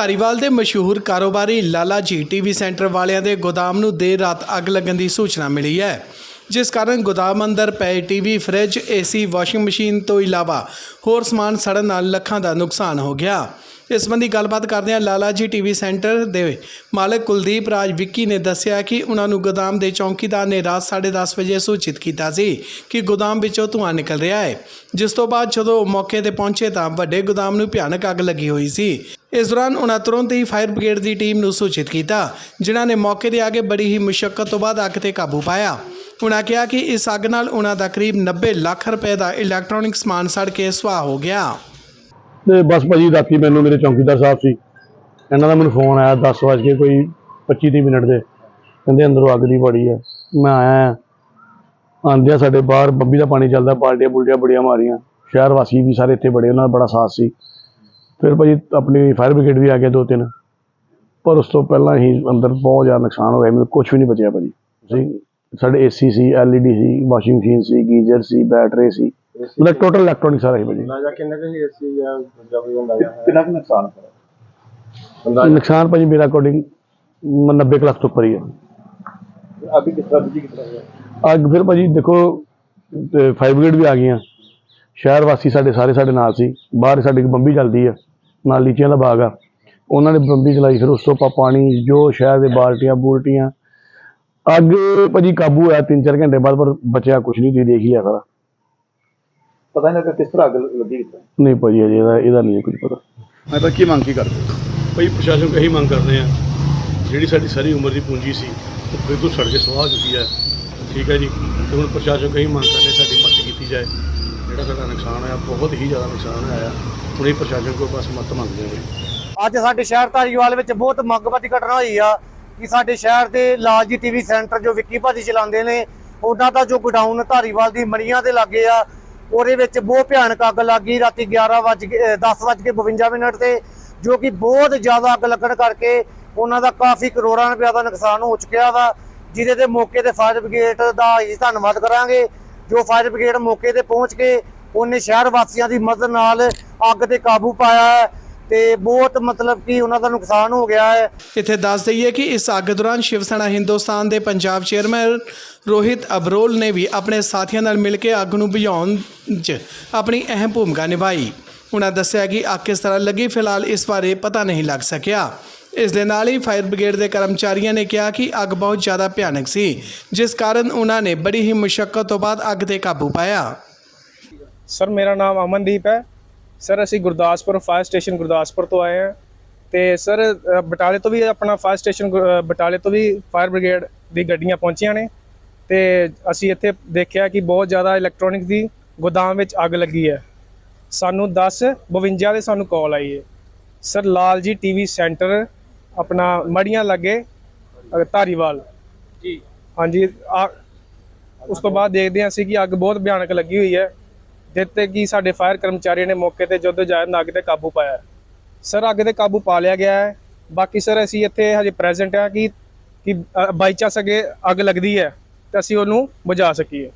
ਧਾਰੀਵਾਲ ਦੇ ਮਸ਼ਹੂਰ ਕਾਰੋਬਾਰੀ ਲਾਲਾ ਜੀ ਟੀਵੀ ਸੈਂਟਰ ਵਾਲਿਆਂ ਦੇ ਗੋਦਾਮ ਨੂੰ ਦੇਰ ਰਾਤ ਅੱਗ ਲੱਗਣ ਦੀ ਸੂਚਨਾ ਮਿਲੀ ਹੈ। ਜਿਸ ਕਾਰਨ ਗੋਦਾਮ ਅੰਦਰ ਪਏ TV, fridge, AC, washing machine ਤੋਂ ਇਲਾਵਾ ਹੋਰ ਸਮਾਨ ਸੜਨ ਨਾਲ ਲੱਖਾਂ ਦਾ ਨੁਕਸਾਨ ਹੋ ਗਿਆ। ਇਸ ਸੰਬੰਧੀ ਗੱਲਬਾਤ ਕਰਦਿਆਂ ਲਾਲਾ ਜੀ ਟੀਵੀ ਸੈਂਟਰ ਦੇ ਮਾਲਕ ਕੁਲਦੀਪ ਰਾਜ ਵਿੱਕੀ ਨੇ ਦੱਸਿਆ ਕਿ ਉਹਨਾਂ ਨੂੰ ਗੋਦਾਮ ਦੇ ਚੌਕੀਦਾਰ ਨੇ ਰਾਤ 10:30 ਵਜੇ ਸੂਚਿਤ ਕੀਤਾ ਸੀ ਕਿ ਗੋਦਾਮ ਵਿੱਚੋਂ ਧੂੰਆਂ ਨਿਕਲ ਰਿਹਾ ਹੈ। ਜਿਸ ਤੋਂ ਬਾਅਦ ਜਦੋਂ ਉਹ ਮੌਕੇ ਤੇ ਪਹੁੰਚੇ ਤਾਂ ਵੱਡੇ ਗੋਦਾਮ ਨੂੰ ਭਿਆਨਕ ਅੱਗ ਲੱਗੀ ਹੋਈ ਸੀ। ਇਸ ਦੌਰਾਨ ਉਹਨਾਂ ਤੁਰੰਤ ਹੀ ਫਾਇਰ ਬ੍ਰਿਗੇਡ ਦੀ ਟੀਮ ਨੂੰ ਸੂਚਿਤ ਕੀਤਾ, ਜਿਨ੍ਹਾਂ ਨੇ ਮੌਕੇ ਤੇ ਆ ਕੇ ਬੜੀ ਹੀ ਮੁਸ਼ਕਲ ਤੋਂ ਬਾਅਦ ਅੱਗ ਤੇ ਕਾਬੂ ਪਾਇਆ। ਉਹਨਾਂ ਕਿਹਾ ਕਿ ਇਸ ਅੱਗ ਨਾਲ ਉਹਨਾਂ ਦਾ ਕਰੀਬ 90 ਲੱਖ ਰੁਪਏ ਦਾ ਇਲੈਕਟ੍ਰੋਨਿਕ ਸਮਾਨ ਸੜ ਕੇ ਸੁਆਹ ਹੋ ਗਿਆ। ਤੇ ਬਸ ਭਾਜੀ ਰਾਤੀ ਮੈਨੂੰ ਮੇਰੇ ਚੌਕੀਦਾਰ ਸਾਹਿਬ ਸੀ। ਇਹਨਾਂ ਦਾ ਮੈਨੂੰ ਫੋਨ ਆਇਆ 10 ਵਜੇ ਕੇ ਕੋਈ 25 ਤੀਹ ਮਿੰਟ ਦੇ। ਕਹਿੰਦੇ ਅੰਦਰੋਂ ਅੱਗ ਦੀ ਬੜੀ ਹੈ ਮੈਂ ਆਇਆ ਆਂਦਿਆ ਸਾਡੇ ਬਾਹਰ ਬੰਬੀ ਦਾ ਪਾਣੀ ਚੱਲਦਾ, ਬਾਲਟੀਆਂ ਬੁਲਟੀਆਂ ਬੜੀਆਂ ਮਾਰੀਆਂ। ਸ਼ਹਿਰ ਵਾਸੀ ਵੀ ਸਾਰੇ ਇੱਥੇ ਬੜੇ, ਉਹਨਾਂ ਦਾ ਬੜਾ ਸਾਥ ਸੀ। ਫਿਰ ਭਾਜੀ ਆਪਣੀ ਫਾਇਰ ਬ੍ਰਿਗੇਡ ਵੀ ਆ ਗਿਆ ਦੋ ਤਿੰਨ। ਪਰ ਉਸ ਤੋਂ ਪਹਿਲਾਂ ਹੀ ਅੰਦਰ ਬਹੁਤ ਜ਼ਿਆਦਾ ਨੁਕਸਾਨ ਹੋਇਆ। ਮੈਨੂੰ ਕੁਝ ਵੀ ਨਹੀਂ ਬਚਿਆ ਭਾਜੀ। ਸੀ ਸਾਡੇ ਏਸੀ ਸੀ ਐਲਈਡੀ ਸੀ ਵਾਸ਼ਿੰਗ ਮਸ਼ੀਨ ਸੀ, ਗੀਜ਼ਰ ਸੀ ਬੈਟਰੀ ਸੀ। ਮਤਲਬ ਟੋਟਲ ਇਲੈਕਟ੍ਰੋਨਿਕ ਸਾਰਾ ਹੀ ਭਾਜੀ। ਅੰਦਾਜ਼ਾ ਕਿੰਨੇ ਕੁ ਸੀ ਏਸੀ ਜਾਂ ਜਾਂ ਕੋਈ ਅੰਦਾਜ਼ਾ ਹੈ? ਕਿੰਨਾ ਕੁ ਨੁਕਸਾਨ ਹੋਇਆ? ਅੰਦਾਜ਼ਾ? ਨੁਕਸਾਨ ਭਾਜੀ ਮੇਰਾ ਅਕੋਰਡਿੰਗ 90 ਕੁ ਲੱਖ ਤੋਂ ਉੱਪਰ ਹੀ ਹੈ ਅਭੀ ਕਿਸ ਤਰ੍ਹਾਂ ਬੁਝੀ ਕਿਸ ਤਰ੍ਹਾਂ ਹੋਇਆ? ਅੱਗ ਫਿਰ ਭਾਜੀ ਦੇਖੋ ਫਾਇਰ ਬ੍ਰਿਗੇਡ ਵੀ ਆ ਗਈਆਂ। ਸ਼ਹਿਰ ਵਾਸੀ ਸਾਡੇ ਸਾਰੇ ਸਾਡੇ ਨਾਲ ਸੀ। ਬਾਹਰ ਸਾਡੀ ਇੱਕ ਬੰਬੀ ਚੱਲਦੀ ਆ ਨਾਲ ਲੀਚੀਆਂ ਦਾ ਬਾਗ ਆ। ਉਹਨਾਂ ਨੇ ਬੰਬੀ ਚਲਾਈ ਫਿਰ ਉਸ ਤੋਂ ਆਪਾਂ ਪਾਣੀ ਜੋ ਸ਼ਹਿਰ ਦੇ ਬਾਲਟੀਆਂ ਬੂਲਟੀਆਂ। ਅੱਗ ਭਾਜੀ ਕਾਬੂ ਹੋਇਆ 3-4 ਘੰਟੇ ਬਾਅਦ ਪਰ ਬਚਿਆ ਕੁਝ ਨਹੀਂ ਤੁਸੀਂ ਦੇਖ ਹੀ ਲਿਆ ਸਾਰਾ। ਪਤਾ ਨਹੀਂ ਲੱਗਾ ਕਿਸ ਤਰ੍ਹਾਂ ਅੱਗ ਲੱਗੀ ਕਿਸ ਤਰ੍ਹਾਂ ਨਹੀਂ ਭਾਜੀ ਅਜੇ ਇਹਦਾ ਇਹਦਾ ਨਹੀਂ ਕੁਝ ਪਤਾ। ਮੈਂ ਤਾਂ ਕੀ ਮੰਗ ਕੀ ਕਰਦੇ ਭਾਈ ਪ੍ਰਸ਼ਾਸਨ ਇਹੀ ਮੰਗ ਕਰਦੇ ਆ ਜਿਹੜੀ ਸਾਡੀ ਸਾਰੀ ਉਮਰ ਦੀ ਪੂੰਜੀ ਸੀ ਉਹ ਬਿਲਕੁਲ ਸੜ ਕੇ ਸੁਆਹ ਹੋ ਚੁੱਕੀ ਹੈ। ਠੀਕ ਹੈ ਜੀ? ਤੇ ਹੁਣ ਪ੍ਰਸ਼ਾਸਨ ਇਹੀ ਮੰਗ ਕਰਦੇ ਸਾਡੀ ਮਦਦ ਕੀਤੀ ਜਾਏ। ਜਿਹੜਾ ਸਾਡਾ ਨੁਕਸਾਨ ਹੋਇਆ ਬਹੁਤ ਹੀ ਜ਼ਿਆਦਾ ਨੁਕਸਾਨ ਹੋਇਆ ਆ ਹੁਣ ਇਹ ਪ੍ਰਸ਼ਾਸਨ ਕੋਲ ਬਸ ਮਦਦ ਮੰਗਦੇ ਹਾਂ ਜੀ। ਅੱਜ ਸਾਡੇ ਸ਼ਹਿਰ ਧਾਰੀਵਾਲ ਵਿੱਚ ਬਹੁਤ ਮੰਗਵਤੀ ਘਟਨਾ ਹੋਈ ਆ ਕਿ ਸਾਡੇ ਸ਼ਹਿਰ ਦੇ ਲਾਲਜੀ ਟੀਵੀ ਸੈਂਟਰ ਜੋ ਵਿੱਕੀ ਭਾਜੀ ਚਲਾਉਂਦੇ ਨੇ ਉਹਨਾਂ ਦਾ ਜੋ ਗੋਡਾਊਨ ਧਾਰੀਵਾਲ ਦੀ ਮੜੀਆਂ ਦੇ ਲਾਗੇ ਆ ਉਹਦੇ ਵਿੱਚ ਬਹੁਤ ਭਿਆਨਕ ਅੱਗ ਲੱਗੀ, ਰਾਤੀ 11 ਵਜ ਕੇ 10 ਵਜ ਕੇ 52 ਮਿੰਟ ਤੇ, ਜੋ ਕਿ ਬਹੁਤ ਜ਼ਿਆਦਾ ਅੱਗ ਲੱਗਣ ਕਰਕੇ ਉਹਨਾਂ ਦਾ ਕਾਫੀ ਕਰੋੜਾਂ ਰੁਪਏ ਦਾ ਨੁਕਸਾਨ ਹੋ ਚੁੱਕਿਆ ਵਾ, ਜਿਹਦੇ ਤੇ ਮੌਕੇ ਤੇ ਫਾਇਰ ਬ੍ਰਿਗੇਡ ਦਾ ਅਸੀਂ ਧੰਨਵਾਦ ਕਰਾਂਗੇ। ਜੋ ਫਾਇਰ ਬ੍ਰਿਗੇਡ ਮੌਕੇ ਤੇ ਪਹੁੰਚ ਕੇ ਉਹਨੇ ਸ਼ਹਿਰ ਵਾਸੀਆਂ ਦੀ ਮਦਦ ਨਾਲ ਅੱਗ ਤੇ ਕਾਬੂ ਪਾਇਆ ਹੈ। ਤੇ ਬਹੁਤ ਮਤਲਬ ਕਿ ਉਹਨਾਂ ਦਾ ਨੁਕਸਾਨ ਹੋ ਗਿਆ ਹੈ। ਇੱਥੇ ਦੱਸ ਦਈਏ ਕਿ ਇਸ ਅੱਗ ਦੌਰਾਨ ਸ਼ਿਵ ਸੈਨਾ ਹਿੰਦੁਸਤਾਨ ਦੇ ਪੰਜਾਬ ਚੇਅਰਮੈਨ ਰੋਹਿਤ ਅਬਰੋਲ ਨੇ ਵੀ ਆਪਣੇ ਸਾਥੀਆਂ ਨਾਲ ਮਿਲ ਕੇ ਅੱਗ ਨੂੰ ਬੁਝਾਉਣ 'ਚ ਆਪਣੀ ਅਹਿਮ ਭੂਮਿਕਾ ਨਿਭਾਈ। ਉਹਨਾਂ ਦੱਸਿਆ ਕਿ ਅੱਗ ਕਿਸ ਤਰ੍ਹਾਂ ਲੱਗੀ ਫਿਲਹਾਲ ਇਸ ਬਾਰੇ ਪਤਾ ਨਹੀਂ ਲੱਗ ਸਕਿਆ। ਇਸ ਦੇ ਨਾਲ ਹੀ ਫਾਇਰ ਬ੍ਰਿਗੇਡ ਦੇ ਕਰਮਚਾਰੀਆਂ ਨੇ ਕਿਹਾ ਕਿ ਅੱਗ ਬਹੁਤ ਜ਼ਿਆਦਾ ਭਿਆਨਕ ਸੀ ਜਿਸ ਕਾਰਨ ਉਹਨਾਂ ਨੇ ਬੜੀ ਹੀ ਮੁਸ਼ਕਲ ਤੋਂ ਬਾਅਦ ਅੱਗ ਤੇ ਕਾਬੂ ਪਾਇਆ। ਸਰ ਮੇਰਾ ਨਾਮ ਅਮਨਦੀਪ ਹੈ। ਸਰ ਅਸੀਂ ਗੁਰਦਾਸਪੁਰ ਫਾਇਰ ਸਟੇਸ਼ਨ ਗੁਰਦਾਸਪੁਰ ਤੋਂ ਆਏ ਹਾਂ ਤੇ ਸਰ ਬਟਾਲੇ ਤੋਂ ਵੀ ਆਪਣਾ ਫਾਇਰ ਸਟੇਸ਼ਨ ਬਟਾਲੇ ਤੋਂ ਵੀ ਫਾਇਰ ਬ੍ਰਿਗੇਡ ਦੀ ਗੱਡੀਆਂ ਪਹੁੰਚੀਆਂ ਨੇ ਤੇ ਅਸੀਂ ਇੱਥੇ ਦੇਖਿਆ ਕਿ ਬਹੁਤ ਜ਼ਿਆਦਾ ਇਲੈਕਟ੍ਰੋਨਿਕ ਦੀ ਗੋਦਾਮ ਵਿੱਚ ਅੱਗ ਲੱਗੀ ਹੈ। ਸਾਨੂੰ 10 52 ਦੇ ਸਾਨੂੰ ਕਾਲ ਆਈ ਹੈ। Sir Lal ji TV centre ਆਪਣਾ ਮੜੀਆਂ ਲੱਗੇ ਧਾਰੀਵਾਲ। ਜੀ। ਹਾਂਜੀ ਆ ਉਸ ਤੋਂ ਬਾਅਦ ਦੇਖਦੇ ਹਾਂ ਅਸੀਂ ਕਿ ਅੱਗ ਬਹੁਤ ਭਿਆਨਕ ਲੱਗੀ ਹੋਈ ਹੈ। ਦਿੱਤੇ ਕਿ ਸਾਡੇ ਫਾਇਰ ਕਰਮਚਾਰੀਆਂ ਨੇ ਮੌਕੇ ਤੇ ਜਦੋਂ ਜਾਇਦ ਅੱਗ ਤੇ ਕਾਬੂ ਪਾਇਆ। ਸਰ, ਅੱਗ ਤੇ ਕਾਬੂ ਪਾ ਲਿਆ ਗਿਆ ਹੈ। ਬਾਕੀ ਸਰ, ਅਸੀਂ ਇੱਥੇ ਹਜੇ ਪ੍ਰੈਜ਼ੈਂਟ ਹਾਂ ਕਿ ਕਿ ਬਾਈ ਚਾਂਸ ਅਗੇ ਅੱਗ ਲੱਗਦੀ ਹੈ, ਤਾਂ ਅਸੀਂ ਉਹਨੂੰ ਬੁਝਾ ਸਕੀਏ।